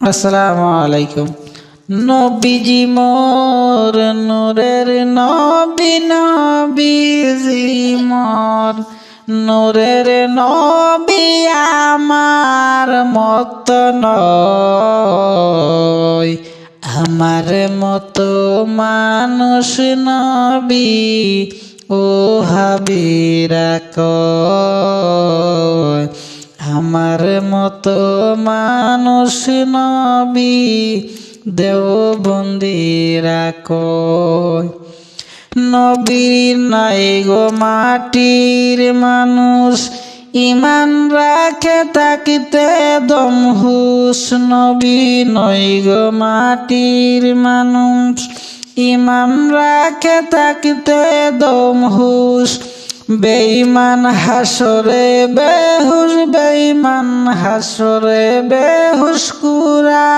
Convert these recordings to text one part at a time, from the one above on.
আসসালামু আলাইকুম। নবীজি মোর নূরের নবী, নবীজি মোর নূরের নবী আমার মত নয়। আমার মতো মানুষ নবী ও হাবিরা কয়। আমার মতো মানুষ নবী দেওবন্দিরা কয় নবীর নাই গো মাটির মানুষ, ইমান রাখে তাকিতে দম হুস নবী নই গো মাটির মানুষ, ইমান রাখে তাকিতে দম হুস বেঈমান হাসরে বেহুশ, বেঈমান হাসরে বেহুশ কুরা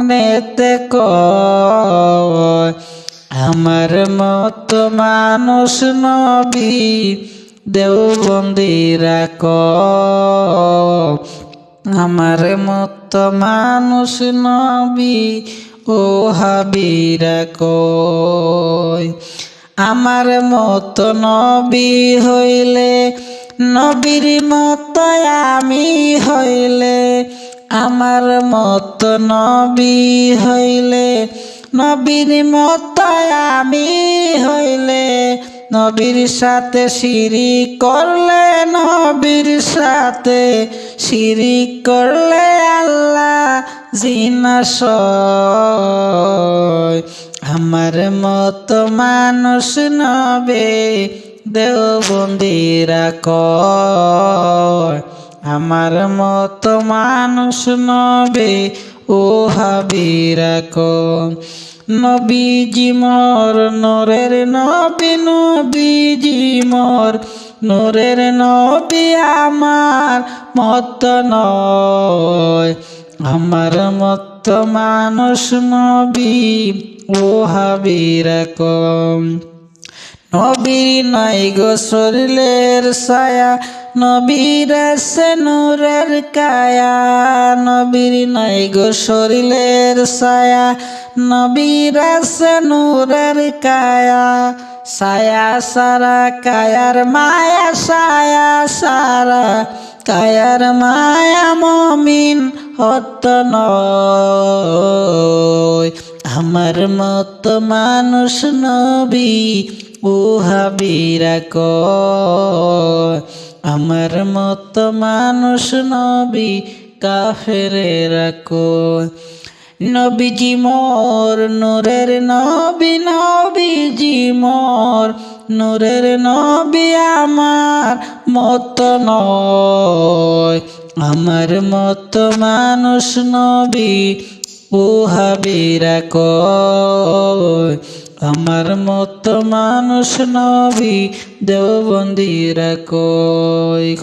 নেতে কয়, আমার মত মানুষ নবী দেওবন্দিরা ক আমার মত মানুষ নবী ও হাবিরা কয় আমার মত নবী হইলে, নবীর মত আমি হইলে, আমার মত নবী হইলে, নবীর মত আমি হইলে, নবীর সাথে সিঁড়ি করলে, নবীর সাথে সিঁড়ি করলে আল্লাহ জিনাস আমার মত মানুষ নবে দেওবন্দিরা কয়। আমার মত মানুষ নবে, ও হাবিরা কয়। নবীজি মোর, নোরের নবী, নবীজি মোর, নোরের নবী আমার মত নয়। আমার মত মানুষ নবী, ও হাবিরা কম। নবীর নাই গো শরীরের ছায়া, নবীর আছে নূরের কায়া। নবীর নাই গো শরীরের ছায়া, নবীর আছে নূরের কায়া। ছায়া সারা কায়ার মায়া, ছায়া সারা কায়ার মায়া মমিন। নয়। আমার মত মানুষ নবী ও হাবিরা কয়। আমার মত মানুষ নবী, কাফেরেরা কয়। নবীজি মোর, নূরের নবী, নবীজি মোর, নূরের নবী আমার মত নয়। আমার মত মানুষ নবী ও হাবিরা কয়। আমার মত মানুষ নবী দেওবন্দিরা কয়।